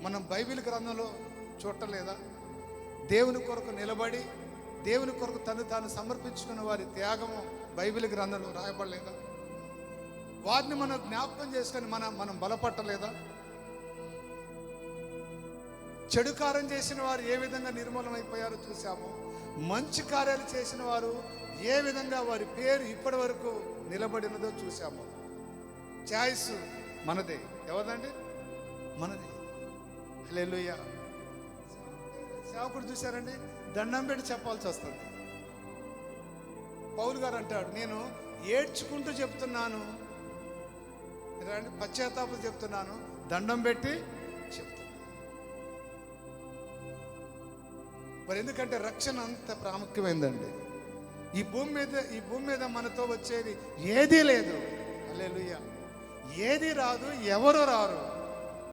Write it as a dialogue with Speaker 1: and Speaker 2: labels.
Speaker 1: మనం బైబిల్ గ్రంథంలో చూడలేదా దేవుని కొరకు నిలబడి దేవుని కొరకు తను తాను సమర్పించుకున్న వారి త్యాగము బైబిల్ గ్రంథంలో రాయబడలేదా? వారిని మనం జ్ఞాపకం చేసుకొని మనం మనం బలపట్టలేదా చెడు కార్యం చేసిన వారు ఏ విధంగా నిర్మూలమైపోయారో చూసాము మంచి కార్యాలు చేసిన వారు ఏ విధంగా వారి పేరు ఇప్పటి వరకు నిలబడినదో చూసాము చాయిస్ మనదే. ఎవరిదండి? మనది. హల్లెలూయా. సేవకుడు చూశారండి? దండం పెట్టి చెప్పాల్సి వస్తుంది. పౌలు గారు అంటాడు నేను ఏడ్చుకుంటూ చెప్తున్నాను. ఏంటంటే పశ్చాత్తాపం చెప్తున్నాను దండం పెట్టి చెప్తున్నాను. మరి ఎందుకంటే రక్షణ అంత ప్రాముఖ్యమైందండి. ఈ భూమి మీద ఈ భూమి మీద మనతో వచ్చేది ఏదీ లేదు. అల్లెలుయ్య ఏది రాదు ఎవరు రారు.